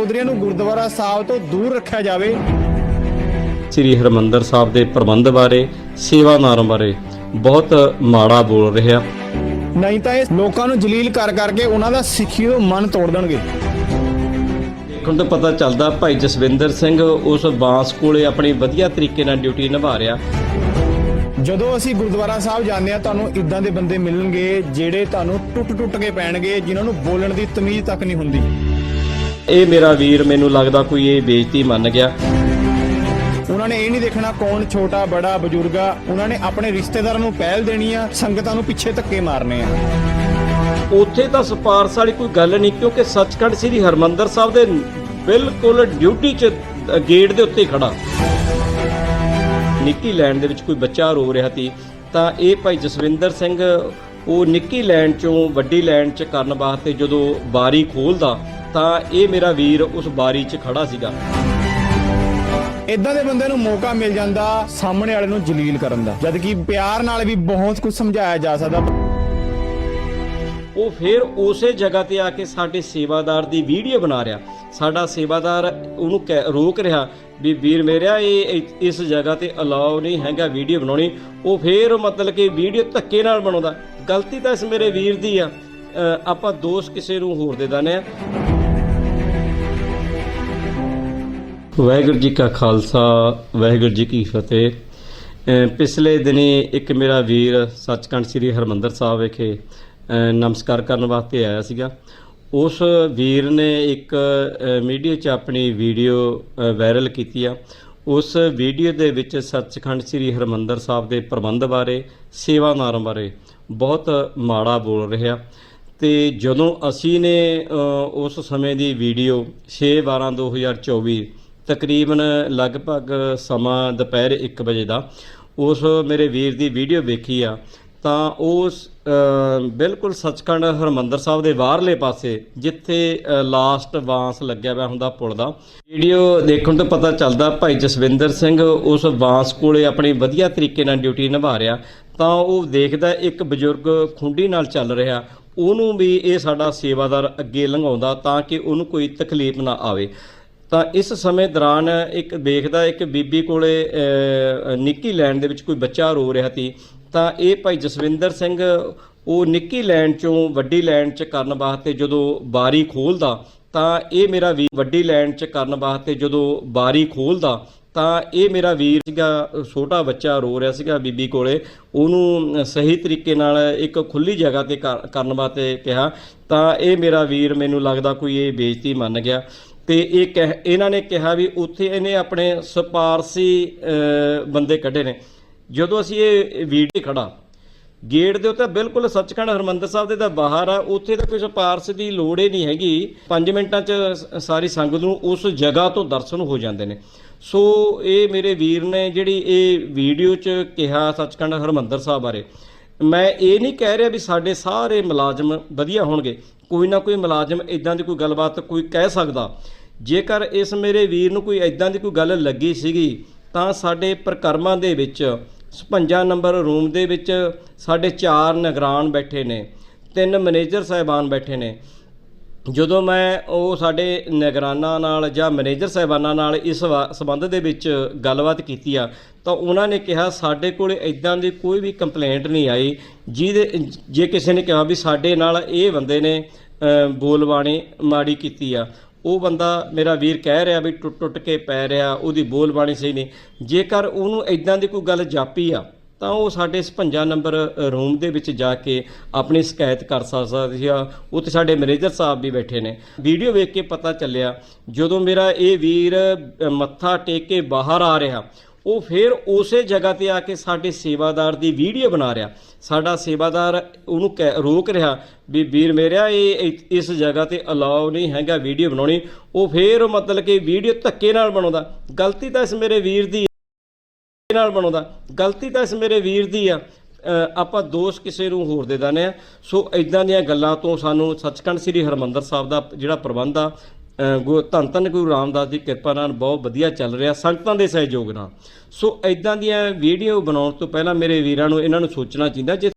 ਚੌਧਰੀਆਂ ਨੂੰ ਗੁਰਦੁਆਰਾ ਸਾਹਿਬ ਤੋਂ ਦੂਰ ਰੱਖਿਆ ਜਾਵੇ। ਸ੍ਰੀ ਹਰਮੰਦਰ ਸਾਹਿਬ ਦੇ ਪ੍ਰਬੰਧ ਬਾਰੇ ਸੇਵਾਦਾਰਾਂ ਬਾਰੇ ਬਹੁਤ ਮਾੜਾ ਬੋਲ ਰਿਹਾ। ਨਹੀਂ ਤਾਂ ਇਹ ਲੋਕਾਂ ਨੂੰ ਜਲੀਲ ਕਰ ਕਰਕੇ ਉਹਨਾਂ ਦਾ ਸਿੱਖੀ ਤੋਂ ਮਨ ਤੋੜ ਦੇਣਗੇ। ਦੇਖਣ ਤੋਂ ਪਤਾ ਚੱਲਦਾ ਭਾਈ ਜਸਵਿੰਦਰ ਸਿੰਘ ਉਸ ਬਾਂਸ ਕੋਲੇ ਆਪਣੀ ਵਧੀਆ ਤਰੀਕੇ ਨਾਲ ਡਿਊਟੀ ਨਿਭਾ ਰਿਹਾ। ਜਦੋਂ ਅਸੀਂ ਗੁਰਦੁਆਰਾ ਸਾਹਿਬ ਜਾਂਦੇ ਆ ਤੁਹਾਨੂੰ ਇਦਾਂ ਦੇ ਬੰਦੇ ਮਿਲਣਗੇ ਜਿਹੜੇ ਤੁਹਾਨੂੰ ਟੁੱਟ ਟੁੱਟ ਕੇ ਪੈਣਗੇ ਜਿਨ੍ਹਾਂ ਨੂੰ ਬੋਲਣ ਦੀ ਤਮੀਜ਼ ਤੱਕ ਨਹੀਂ ਹੁੰਦੀ। ਇਹ ਮੇਰਾ ਵੀਰ ਮੈਨੂੰ ਲੱਗਦਾ ਕੋਈ ਇਹ ਬੇਇੱਜ਼ਤੀ ਮੰਨ ਗਿਆ। ਉਹਨਾਂ ਨੇ ਇਹ ਨਹੀਂ ਦੇਖਣਾ ਕੌਣ ਛੋਟਾ ਬੜਾ ਬਜ਼ੁਰਗ ਆ। ਉਹਨਾਂ ਨੇ ਆਪਣੇ ਰਿਸ਼ਤੇਦਾਰਾਂ ਨੂੰ ਪਹਿਲ ਦੇਣੀ ਆ ਸੰਗਤਾਂ ਨੂੰ ਪਿੱਛੇ ਧੱਕੇ ਮਾਰਨੇ ਆ। ਉੱਥੇ ਤਾਂ ਸਪਾਰਸ ਵਾਲੀ ਕੋਈ ਗੱਲ ਨਹੀਂ ਕਿਉਂਕਿ ਸੱਚਖੰਡ ਸ੍ਰੀ ਹਰਮੰਦਰ ਸਾਹਿਬ ਦੇ ਬਿਲਕੁਲ ਡਿਊਟੀ 'ਚ ਗੇਟ ਦੇ ਉੱਤੇ ਖੜਾ। ਨਿੱਕੀ ਲੈਂਡ ਦੇ ਵਿੱਚ ਕੋਈ ਬੱਚਾ ਰੋ ਰਿਹਾ ਸੀ ਤਾਂ ਇਹ ਭਾਈ ਜਸਵਿੰਦਰ ਸਿੰਘ ਉਹ ਨਿੱਕੀ ਲੈਂਡ ਚੋਂ ਵੱਡੀ ਲੈਂਡ 'ਚ ਕਰਨ ਵਾਸਤੇ ਜਦੋਂ ਬਾਰੀ ਖੋਲਦਾ ਤਾਂ ਇਹ ਮੇਰਾ ਵੀਰ ਉਸ ਬਾਰੀ 'ਚ ਖੜਾ ਸੀਗਾ। ਇਦਾਂ ਦੇ ਬੰਦੇ ਨੂੰ ਮੌਕਾ ਮਿਲ ਜਾਂਦਾ ਸਾਹਮਣੇ ਵਾਲੇ ਨੂੰ ਜਲੀਲ ਕਰਨ ਦਾ ਜਦ ਕਿ ਪਿਆਰ ਨਾਲ ਵੀ ਬਹੁਤ ਕੁਝ ਸਮਝਾਇਆ ਜਾ ਸਕਦਾ। ਉਹ ਫਿਰ ਉਸੇ ਜਗ੍ਹਾ ਤੇ ਆ ਕੇ ਸਾਡੇ ਸੇਵਾਦਾਰ ਦੀ ਵੀਡੀਓ ਬਣਾ ਰਿਹਾ। ਸਾਡਾ ਸੇਵਾਦਾਰ ਉਹਨੂੰ ਰੋਕ ਰਿਹਾ ਵੀ ਵੀਰ ਮੇਰਿਆ ਇਹ ਇਸ ਜਗ੍ਹਾ ਤੇ ਅਲਾਉ ਨਹੀਂ ਹੈਗਾ ਵੀਡੀਓ ਬਣਾਉਣੀ। ਉਹ ਫਿਰ ਮਤਲਬ ਕਿ ਵੀਡੀਓ ਧੱਕੇ ਨਾਲ ਬਣਾਉਂਦਾ। ਗਲਤੀ ਤਾਂ ਇਸ ਮੇਰੇ ਵੀਰ ਦੀ ਆ। ਆਪਾਂ ਦੋਸ਼ ਕਿਸੇ ਨੂੰ ਹੋਰ ਦੇ ਦਿੰਦੇ ਆ ਵਾਹਿਗੁਰੂ ਜੀ ਕਾ ਖਾਲਸਾ, ਵਾਹਿਗੁਰੂ ਜੀ ਕੀ ਫਤਿਹ। ਪਿਛਲੇ ਦਿਨੀ ਇੱਕ ਮੇਰਾ ਵੀਰ ਸੱਚਖੰਡ ਸ੍ਰੀ ਹਰਮੰਦਰ ਸਾਹਿਬ ਵਿਖੇ ਨਮਸਕਾਰ ਕਰਨ ਵਾਸਤੇ ਆਇਆ ਸੀਗਾ। ਉਸ ਵੀਰ ਨੇ ਇੱਕ ਮੀਡੀਆ 'ਚ ਆਪਣੀ ਵੀਡੀਓ ਵਾਇਰਲ ਕੀਤੀ ਆ। ਉਸ ਵੀਡੀਓ ਦੇ ਵਿੱਚ ਸੱਚਖੰਡ ਸ੍ਰੀ ਹਰਮੰਦਰ ਸਾਹਿਬ ਦੇ ਪ੍ਰਬੰਧ ਬਾਰੇ, ਸੇਵਾਦਾਰਾਂ ਬਾਰੇ ਬਹੁਤ ਮਾੜਾ ਬੋਲ ਰਿਹਾ। ਤੇ ਜਦੋਂ ਅਸੀਂ ਨੇ ਉਸ ਸਮੇਂ ਦੀ ਵੀਡੀਓ 6/12/2024 ਤਕਰੀਬਨ ਲਗਭਗ ਸਮਾਂ ਦੁਪਹਿਰ 1 ਵਜੇ ਦਾ। ਉਸ ਮੇਰੇ ਵੀਰ ਦੀ ਵੀਡੀਓ ਵੇਖੀ ਆ, ਤਾਂ ਉਸ ਬਿਲਕੁਲ ਸੱਚਖੰਡ ਹਰਮੰਦਰ ਸਾਹਿਬ ਦੇ ਬਾਹਰਲੇ ਪਾਸੇ, ਜਿੱਥੇ ਲਾਸਟ ਵਾਂਸ ਲੱਗਿਆ ਹੋਇਆ ਹੁੰਦਾ ਪੁਲ ਦਾ। ਵੀਡੀਓ ਦੇਖਣ ਤੋਂ ਪਤਾ ਚੱਲਦਾ ਭਾਈ ਜਸਵਿੰਦਰ ਸਿੰਘ ਉਸ ਵਾਂਸ ਕੋਲੇ ਆਪਣੀ ਵਧੀਆ ਤਰੀਕੇ ਨਾਲ ਡਿਊਟੀ ਨਿਭਾ ਰਿਹਾ, ਤਾਂ ਉਹ ਦੇਖਦਾ ਇੱਕ ਬਜ਼ੁਰਗ ਖੁੰਡੀ ਨਾਲ ਚੱਲ ਰਿਹਾ, ਉਹਨੂੰ ਵੀ ਇਹ ਸਾਡਾ ਸੇਵਾਦਾਰ ਅੱਗੇ ਲੰਘਾਉਂਦਾ ਤਾਂ ਕਿ ਉਹਨੂੰ ਕੋਈ ਤਕਲੀਫ ਨਾ ਆਵੇ। ਤਾਂ ਇਸ ਸਮੇਂ ਦੌਰਾਨ ਇੱਕ ਦੇਖਦਾ ਇੱਕ ਬੀਬੀ ਕੋਲੇ ਨਿੱਕੀ ਲੈਂਡ ਦੇ ਵਿੱਚ ਕੋਈ ਬੱਚਾ ਰੋ ਰਿਹਾ ਸੀ। ਤਾਂ ਇਹ ਭਾਈ ਜਸਵਿੰਦਰ ਸਿੰਘ, ਉਹ ਨਿੱਕੀ ਲੈਂਡ ਚੋਂ ਵੱਡੀ ਲੈਂਡ 'ਚ ਕਰਨ ਵਾਸਤੇ ਜਦੋਂ ਬਾਰੀ ਖੋਲਦਾ, ਤਾਂ ਇਹ ਮੇਰਾ ਵੀ ਵੱਡੀ ਲੈਂਡ 'ਚ ਕਰਨ ਵਾਸਤੇ ਜਦੋਂ ਬਾਰੀ ਖੋਲਦਾ, ਤਾਂ ਇਹ ਮੇਰਾ ਵੀਰ ਸੀਗਾ, ਛੋਟਾ ਬੱਚਾ ਰੋ ਰਿਹਾ ਸੀਗਾ ਬੀਬੀ ਕੋਲੇ। ਉਹਨੂੰ ਸਹੀ ਤਰੀਕੇ ਨਾਲ ਇੱਕ ਖੁੱਲੀ ਜਗ੍ਹਾ ਤੇ ਕਰ- ਕਰਨ ਵਾਸਤੇ ਕਿਹਾ। ਤਾਂ ਇਹ ਮੇਰਾ ਵੀਰ ਮੈਨੂੰ ਲੱਗਦਾ ਕੋਈ ਇਹ ਬੇਇੱਜ਼ਤੀ ਮੰਨ ਗਿਆ। ਤੇ ਇਹ ਕਹਿ- ਇਹਨਾਂ ਨੇ ਕਿਹਾ ਵੀ ਉੱਥੇ ਇਹਨੇ ਆਪਣੇ ਸਪਾਰਸੀ ਬੰਦੇ ਕੱਢੇ ਨੇ। ਜਦੋਂ ਅਸੀਂ ਇਹ ਵੀਡੀਓ ਖੜਾ ਗੇਟ ਦੇ ਉੱਤੇ ਬਿਲਕੁਲ ਸੱਚਖੰਡ ਹਰਮੰਦਰ ਸਾਹਿਬ ਦੇ ਤਾਂ ਬਾਹਰ ਆ, ਉੱਥੇ ਤਾਂ ਕੋਈ ਸਪਾਰਸ ਦੀ ਲੋੜ ਹੀ ਨਹੀਂ ਹੈਗੀ। 5 ਮਿੰਟਾਂ 'ਚ ਸਾਰੀ ਸੰਗਤ ਨੂੰ ਉਸ ਜਗ੍ਹਾ ਤੋਂ ਦਰਸ਼ਨ ਹੋ ਜਾਂਦੇ ਨੇ। ਸੋ ਇਹ ਮੇਰੇ ਵੀਰ ਨੇ ਜਿਹੜੀ ਇਹ ਵੀਡੀਓ 'ਚ ਕਿਹਾ ਸੱਚਖੰਡ ਹਰਮੰਦਰ ਸਾਹਿਬ ਬਾਰੇ। ਮੈਂ ਇਹ ਨਹੀਂ ਕਹਿ ਰਿਹਾ ਵੀ ਸਾਡੇ ਸਾਰੇ ਮੁਲਾਜ਼ਮ ਵਧੀਆ ਹੋਣਗੇ। ਕੋਈ ਨਾ ਕੋਈ ਮੁਲਾਜ਼ਮ ਇਦਾਂ ਦੀ ਕੋਈ ਗੱਲਬਾਤ ਕੋਈ ਕਹਿ ਸਕਦਾ। ਜੇਕਰ ਇਸ ਮੇਰੇ ਵੀਰ ਨੂੰ ਕੋਈ ਇਦਾਂ ਦੀ ਕੋਈ ਗੱਲ ਲੱਗੀ ਸੀਗੀ, ਤਾਂ ਸਾਡੇ ਪ੍ਰਕਰਮਾਂ ਦੇ ਵਿੱਚ 56 ਨੰਬਰ ਰੂਮ ਦੇ ਵਿੱਚ ਸਾਡੇ ਚਾਰ ਨਿਗਰਾਨ ਬੈਠੇ ਨੇ, ਤਿੰਨ ਮੈਨੇਜਰ ਸਾਹਿਬਾਨ ਬੈਠੇ ਨੇ। ਜਦੋਂ ਮੈਂ ਉਹ ਸਾਡੇ ਨਿਗਰਾਨਾਂ ਨਾਲ ਜਾਂ ਮੈਨੇਜਰ ਸਾਹਿਬਾਨਾਂ ਨਾਲ ਇਸ ਵਾ- ਦੇ ਵਿੱਚ ਗੱਲਬਾਤ ਕੀਤੀ ਆ, ਤਾਂ ਉਹਨਾਂ ਨੇ ਕਿਹਾ ਸਾਡੇ ਕੋਲ ਇਦਾਂ ਦੀ ਕੋਈ ਵੀ ਕੰਪਲੇਂਟ ਨਹੀਂ ਆਈ, ਜਿਹਦੇ, ਜੇ ਕਿਸੇ ਨੇ ਕਿਹਾ ਵੀ ਸਾਡੇ ਨਾਲ ਇਹ ਬੰਦੇ ਨੇ ਬੋਲਬਾਣੀ ਮਾੜੀ ਕੀਤੀ ਆ, ਉਹ ਬੰਦਾ ਮੇਰਾ ਵੀਰ ਕਹਿ ਰਿਹਾ ਵੀ ਟੁੱਟ ਟੁੱਟ ਕੇ ਪੈ ਰਿਹਾ, ਉਹਦੀ ਬੋਲਬਾਣੀ ਸਹੀ ਨਹੀਂ। ਜੇਕਰ ਉਹਨੂੰ ਇਦਾਂ ਦੀ ਕੋਈ ਗੱਲ ਜਾਪੀ ਆ ਤਾਂ ਉਹ ਸਾਡੇ 56 ਨੰਬਰ ਰੂਮ ਦੇ ਵਿੱਚ ਜਾ ਕੇ ਆਪਣੀ ਸ਼ਿਕਾਇਤ ਕਰ ਸਕਦਾ ਸੀ ਉੱਥੇ ਸਾਡੇ ਮੈਨੇਜਰ ਸਾਹਿਬ ਵੀ ਬੈਠੇ ਨੇ। ਵੀਡੀਓ ਵੇਖ ਕੇ ਪਤਾ ਚੱਲਿਆ, ਜਦੋਂ ਮੇਰਾ ਇਹ ਵੀਰ ਮੱਥਾ ਟੇਕ ਕੇ ਬਾਹਰ ਆ ਰਿਹਾ, ਉਹ ਫਿਰ ਉਸੇ ਜਗ੍ਹਾ ਤੇ ਆ ਕੇ ਸਾਡੇ ਸੇਵਾਦਾਰ ਦੀ ਵੀਡੀਓ ਬਣਾ ਰਿਹਾ। ਸਾਡਾ ਸੇਵਾਦਾਰ ਉਹਨੂੰ ਕਹਿ- ਰੋਕ ਰਿਹਾ ਵੀ ਵੀਰ ਮੇਰਿਆ ਇਹ, ਇਸ ਜਗ੍ਹਾ ਤੇ ਅਲਾਉ ਨਹੀਂ ਹੈਗਾ ਵੀਡੀਓ ਬਣਾਉਣੀ। ਉਹ ਫਿਰ ਮਤਲਬ ਕਿ ਵੀਡੀਓ ਧੱਕੇ ਨਾਲ ਬਣਾਉਂਦਾ। ਗਲਤੀ ਤਾਂ ਇਸ ਮੇਰੇ ਵੀਰ ਦੀ ਨਾਲ ਬਣਾਉਂਦਾ। ਗਲਤੀ ਤਾਂ ਇਸ ਮੇਰੇ ਵੀਰ ਦੀ ਆ। ਆਪਾਂ ਦੋਸ਼ ਕਿਸੇ ਨੂੰ ਹੋਰ ਦੇ ਦਿੰਦੇ ਆ ਸੋ ਇਦਾਂ ਦੀਆਂ ਗੱਲਾਂ ਤੋਂ ਸਾਨੂੰ ਸੱਚਖੰਡ ਸ੍ਰੀ ਹਰਮੰਦਰ ਸਾਹਿਬ ਦਾ ਜਿਹੜਾ ਪ੍ਰਬੰਧ ਆ ਅ, ਧੰਨ ਧੰਨ ਗੁਰੂ ਰਾਮਦਾਸ ਦੀ ਕਿਰਪਾ ਨਾਲ ਬਹੁਤ ਵਧੀਆ ਚੱਲ ਰਿਹਾ। ਸੰਗਤਾਂ ਦੇ ਸਹਿਯੋਗ ਨਾਲ। ਸੋ ਇਦਾਂ ਦੀਆਂ ਵੀਡੀਓ ਬਣਾਉਣ ਤੋਂ ਪਹਿਲਾਂ ਮੇਰੇ ਵੀਰਾਂ ਨੂੰ ਇਹਨਾਂ ਨੂੰ ਸੋਚਣਾ ਚਾਹੀਦਾ ਜੇ